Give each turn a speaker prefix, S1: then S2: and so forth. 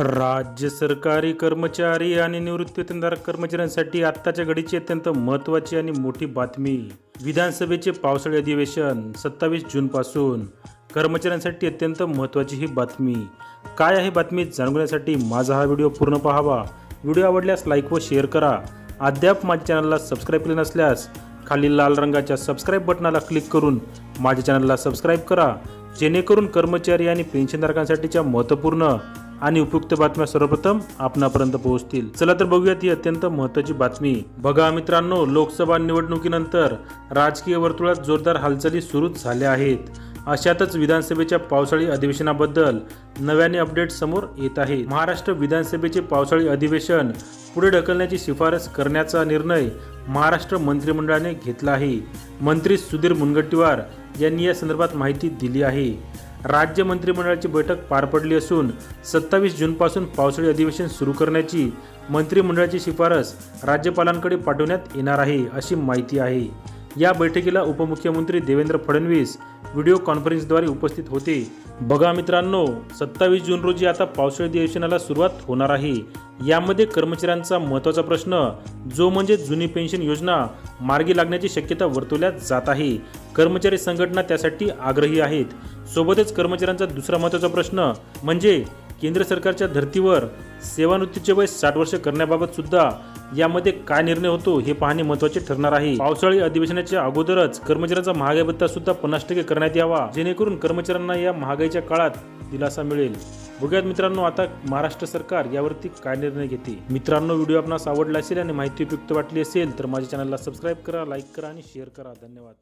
S1: राज्य सरकारी कर्मचारी आणि निवृत्तीवेतनधारक कर्मचाऱ्यांसाठी आत्ताच्या घडीची अत्यंत महत्त्वाची आणि मोठी बातमी. विधानसभेचे पावसाळी अधिवेशन सत्तावीस जूनपासून. कर्मचाऱ्यांसाठी अत्यंत महत्त्वाची ही बातमी. काय आहे बातमी जाणून घेण्यासाठी माझा हा व्हिडिओ पूर्ण पाहावा. व्हिडिओ आवडल्यास लाईक व शेअर करा. अद्याप माझ्या चॅनलला सबस्क्राईब केले नसल्यास खाली लाल रंगाच्या सबस्क्राईब बटनाला क्लिक करून माझ्या चॅनलला सबस्क्राईब करा. जेणेकरून कर्मचारी आणि पेन्शनधारकांसाठीच्या महत्त्वपूर्ण आणि उपयुक्त बातम्या सर्वप्रथम आपणापर्यंत पोहोचतील. चला तर बघूयात ही अत्यंत महत्त्वाची बातमी. बघा मित्रांनो लोकसभा निवडणुकीनंतर राजकीय वर्तुळात जोरदार हालचाली सुरूच झाल्या आहेत. अशातच विधानसभेच्या पावसाळी अधिवेशनाबद्दल नव्याने अपडेट समोर येत आहे. महाराष्ट्र विधानसभेचे पावसाळी अधिवेशन पुढे ढकलण्याची शिफारस करण्याचा निर्णय महाराष्ट्र मंत्रिमंडळाने घेतला आहे. मंत्री सुधीर मुनगंटीवार यांनी या संदर्भात माहिती दिली आहे. राज्य मंत्रिमंडळाची बैठक पार पडली असून सत्तावीस जूनपासून पावसाळी अधिवेशन सुरू करण्याची मंत्रिमंडळाची शिफारस राज्यपालांकडे पाठवण्यात येणार आहे अशी माहिती आहे. या बैठकीला उपमुख्यमंत्री देवेंद्र फडणवीस व्हिडिओ कॉन्फरन्सद्वारे उपस्थित होते. बघा मित्रांनो सत्तावीस जून रोजी आता पावसाळी अधिवेशनाला सुरुवात होणार आहे. यामध्ये कर्मचाऱ्यांचा महत्त्वाचा प्रश्न जो म्हणजे जुनी पेन्शन योजना मार्गी लागण्याची शक्यता वर्तवल्या जात आहे. कर्मचारी संघटना त्यासाठी आग्रही आहेत. सोबतच कर्मचाऱ्यांचा दुसरा महत्त्वाचा प्रश्न म्हणजे केंद्र सरकारच्या धर्तीवर सेवानिवृत्तीचे वय साठ वर्ष करण्याबाबत सुद्धा यामध्ये काय निर्णय होतो हे पाहणे महत्त्वाचे ठरणार आहे. पावसाळी अधिवेशनाच्या अगोदरच कर्मचाऱ्यांचा महागाई भत्ता सुद्धा पन्नास टक्के करण्यात यावा जेणेकरून कर्मचाऱ्यांना या महागाईच्या काळात दिलासा मिळेल. बघूयात मित्रांनो आता महाराष्ट्र सरकार यावरती काय निर्णय घेते. मित्रांनो व्हिडिओ आपणास आवडला असेल आणि माहिती उपयुक्त वाटली असेल तर माझ्या चॅनलला सबस्क्राईब करा लाईक करा आणि शेअर करा. धन्यवाद.